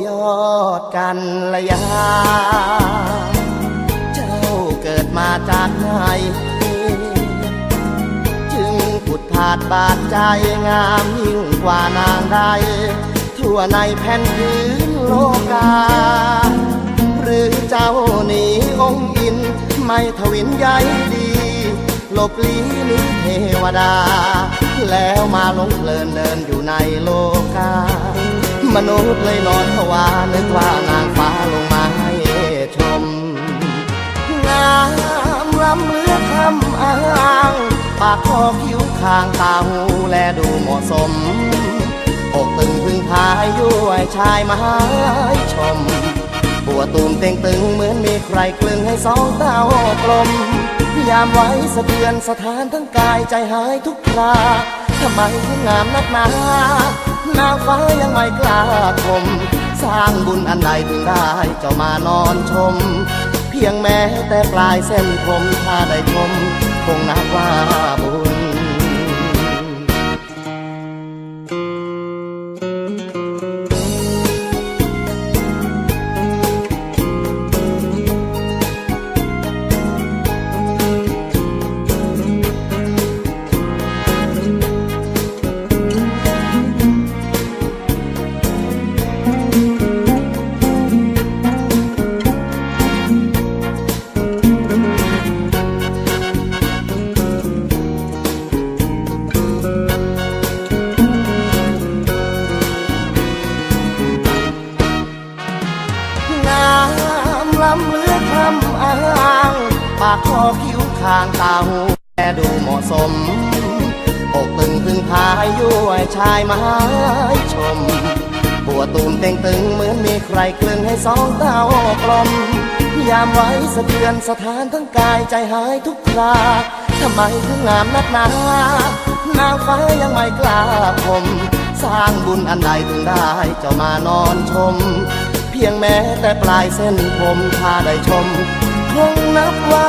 โยดกันละยา เจ้าเกิดมาจากไหน จึงผุดผาดบาดใจงามยิ่งกว่านางใด ทั่วในแผ่นพื้นโลกา หรือเจ้าหนีองค์อิน ไม่ทวินใยดี หลบลีหนี้เทวดา แล้วมาลงเพลินเดินอยู่ในโลก มนุษย์เลยนอนภาวานึกว่านางฟ้าลงมาให้ชม งามล้ำเลือคำอ้างปากคอคิ้วคางตาหูแลดูเหมาะสม อกตึงพึ่งพายย้วยชายมาให้ชมปวดตูมเต่งตึงเหมือนมีใครกลึงให้สองเต้ากลม ยามไว้สะเทือนสถานทั้งกายใจหายทุกคราทำไมถึงงามนักหนา นางฟ้ายังไม่กล้าคมสร้างบุญอันใดถึงได้เจ้ามานอนชม เพียงแม้แต่ปลายเส้นผมถ้าได้ชมำเลือคำอ้างปากคอคิ้วคางตาหูแลดูเหมาะสมอกตึงพึ่งพายย้วยชายมาให้ชมปวดตูมเต่งตึงเหมือนมีใครกลึงให้สองเต้ากลม ยามไว้สะเทือนสถานทั้งกายใจหายทุกคราทำไมถึงงามนักหนานางฟ้ายังไม่กล้าคมสร้างบุญอันใดถึงได้เจ้ามานอนชม พียงแม้แต่ปลายเส้นผมถ้าได้ชม คงนับว่า